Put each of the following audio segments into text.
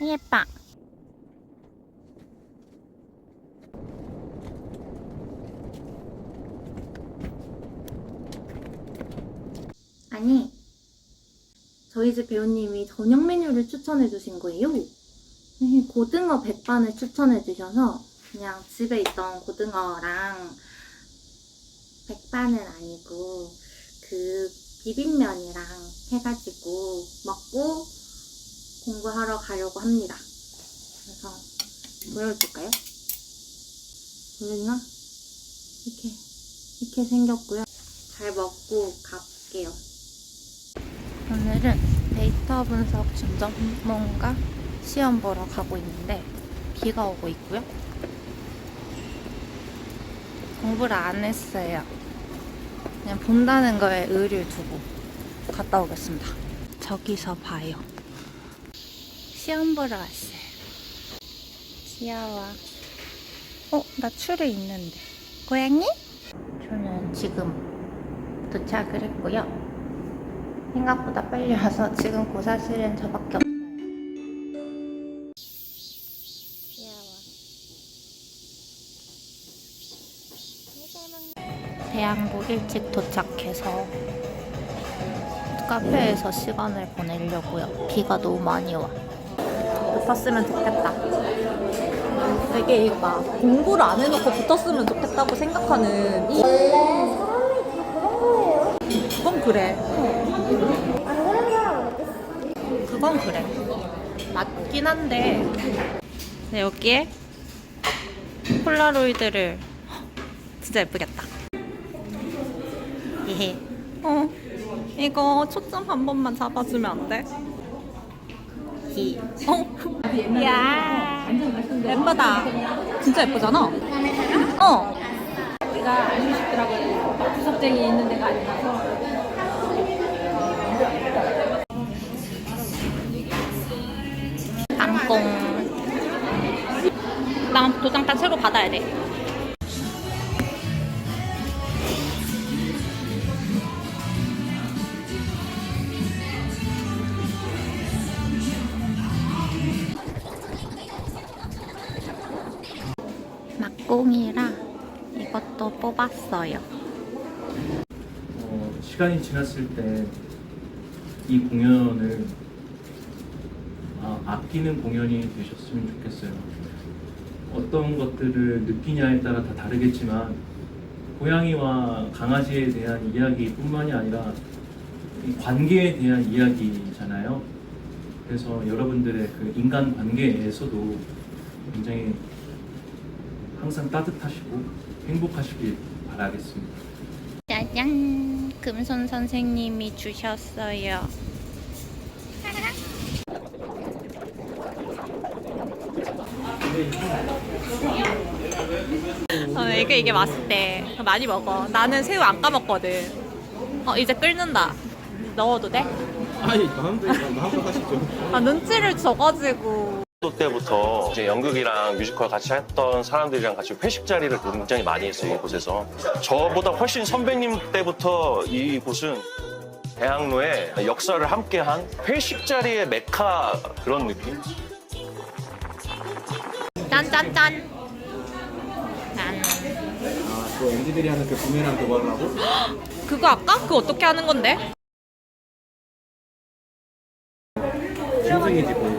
예뻐. 아니, 저희 집 배우님이 저녁 메뉴를 추천해 주신 거예요. 네, 고등어 백반을 추천해 주셔서 그냥 집에 있던 고등어랑 백반은 아니고 그 비빔면이랑 해가지고 먹고 공부하러 가려고 합니다. 그래서 보여줄까요? 보여주나? 이렇게 이렇게 생겼고요. 잘 먹고 갈게요. 오늘은 데이터 분석 전문가 시험 보러 가고 있는데 비가 오고 있고요. 공부를 안 했어요. 그냥 본다는 거에 의의를 두고 갔다 오겠습니다. 저기서 봐요. 시험 보러 왔어요. 귀여워. 어, 나 추리 있는데. 고양이? 저는 지금 도착을 했고요. 생각보다 빨리 와서 지금 고사실은 저밖에 없어요. 귀여워. 대양고 일찍 도착해서 카페에서 시간을 보내려고요. 비가 너무 많이 와. 붙었으면 좋겠다. 되게 막 공부를 안 해놓고 붙었으면 좋겠다고 생각하는 이 원래 사람이 다 그런 거예요. 그건 그래. 안 그런 사람 어딨어? 그건 그래. 맞긴 한데 근데 여기에 폴라로이드를 헉, 진짜 예쁘겠다. 예헤. 어 이거 초점 한 번만 잡아주면 안 돼? 이. 어? 야 예쁘다. 진짜 예쁘잖아. 어. 우리가 알고 싶더라고요. 구석쟁이 있는 데가 아니라서. 땅콩. 나 도장 다 새로 받아야 돼. 막공이라 이것도 뽑았어요. 어, 시간이 지났을 때 이 공연을 아, 아끼는 공연이 되셨으면 좋겠어요. 어떤 것들을 느끼냐에 따라 다 다르겠지만 고양이와 강아지에 대한 이야기뿐만이 아니라 이 관계에 대한 이야기잖아요. 그래서 여러분들의 그 인간 관계에서도 굉장히 항상 따뜻하시고 행복하시길 바라겠습니다. 짜잔. 금손 선생님이 주셨어요. 어, 이게 이게 맛있대. 많이 먹어. 나는 새우 안 까먹거든. 어 이제 끓는다. 넣어도 돼? 아니 마음대로 마음대로 하시죠. 아 눈치를 줘가지고 또 때부터 이제 연극이랑 뮤지컬 같이 했던 사람들이랑 같이 회식 자리를 굉장히 많이 했어요 이곳에서 저보다 훨씬 선배님 때부터 이곳은 대학로에 역사를 함께한 회식 자리의 메카 그런 느낌? 짠짠짠 짠 아또 MZ들이 하는 그 부메랑 그거 하려고? 그거 아까? 그거 어떻게 하는 건데? 중생이지 뭐.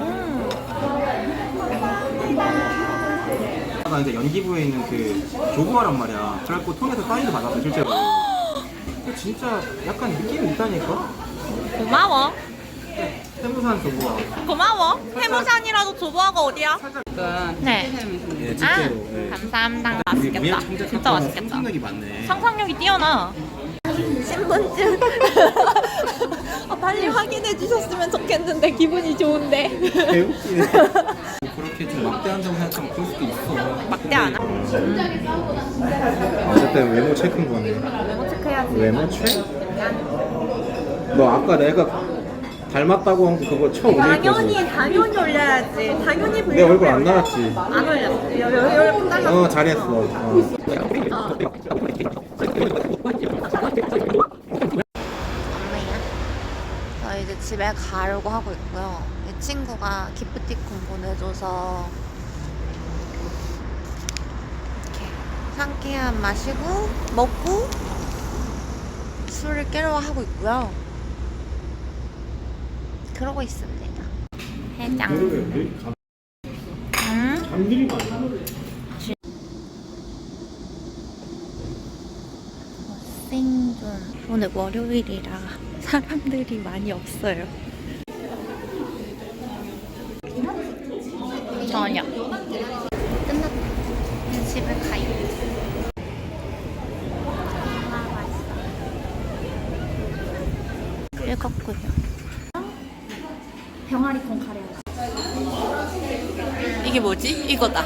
나 이제 연기부에 있는 그 조구하란 말이야. 그래갖고 톤에서 사인도 받았어 실제로. 근데 진짜 약간 느낌이 있다니까. 고마워 세무산 조구하. 고마워 해무산이라도 조보아가 어디야? 네예 아, 진짜로. 예. 감사합니다. 우리 맛있겠다. 진짜 맛있겠다. 상상력이 많네. 상상력이 뛰어나. 신분증. 아, 빨리 확인해 주셨으면 좋겠는데 기분이 좋은데. 개웃기네. 막대한다고 생각하면 그럴 수도 있어. 막대 안 하? 어쨌든 외모 체크인 거네. 메모 체크해야지. 외모 체크? 너 아까 내가 닮았다고 한 거 그거 처음 올릴 거지? 당연히 당연히 올려야지. 당연히 내 얼굴 안 나왔지? 안 올렸어. 열열열 잘랐어. 어 잘했어. 어. 엄마야. 저 이제 집에 가려고 하고 있고요. 친구가 기프티콘 보내줘서 이렇게 상쾌한 마시고 먹고 술을 깨러 하고 있고요. 그러고 있습니다. 해장. 음? 생존. 오늘 월요일이라 사람들이 많이 없어요. 저녁. 끝났다. 이제 집에 가요. 아, 맛있어. 읽었군요. 병아리 콩 카레. 이게 뭐지? 이거다.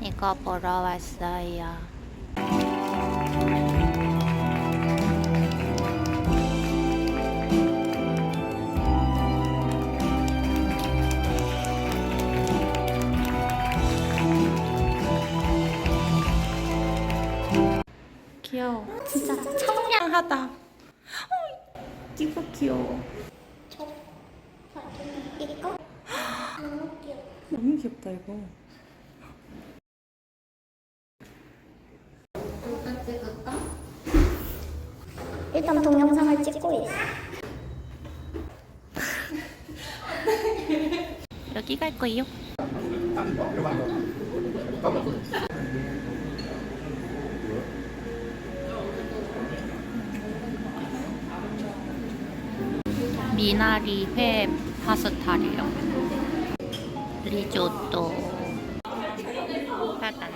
이거 보러 왔어요. 귀여워. 진짜 청량하다. 어, 이거 귀여워. 이거? 너무 귀여워. 너무 귀엽다 이거. 일단 동영상을 찍고 있어. 여기 갈 거예요. 미나리 회 파스타래요. 리조또. 따단.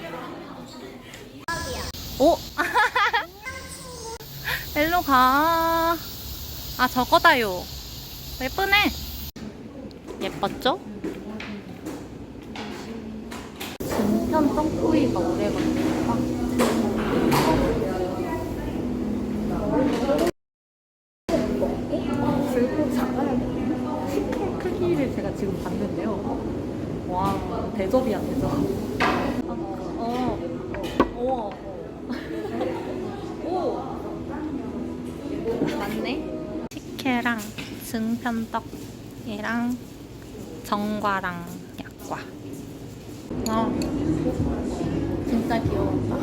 오! 일로 가. 아, 저거다요. 예쁘네. 예뻤죠? 진편 떡구이가 오래 걸릴까? 들고 작아야 크기를 제가 지금 봤는데요. 와, 대접이야, 대접. 어, 어, 어. 오! 맞네? 식혜랑 증편떡이랑 정과랑 약과. 아, 진짜 귀여웠다.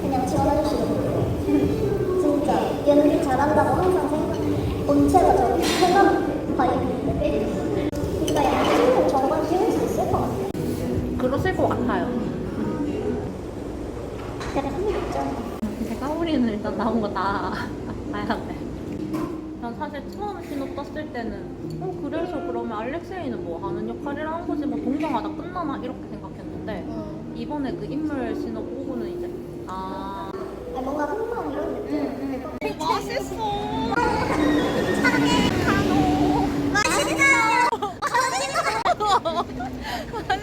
그냥 지원해주시고. 진짜 연기 잘한다고 항상 생각 바이브인데. 그러니까 양심은 정말 키울 수 있을 것 같아. 그러실 것 같아요. 약간 있죠. 제가 우리는 일단 나온 거다 봐야 돼. 난 사실 처음 신호 떴을 때는 어 그래서 그러면 알렉세이는 뭐 하는 역할이라 한 거지 뭐 동정하다 끝나나 이렇게 생각했는데 이번에 그 인물 신호 보고는 이제 아 아니, 뭔가 흥망 이런 느낌. 맛있어.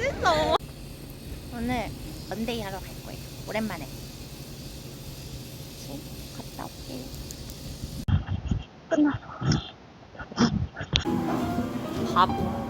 맛있어. 오늘 원데이 하러 갈 거예요. 오랜만에. 갔다 올게요. 끝나. 바보.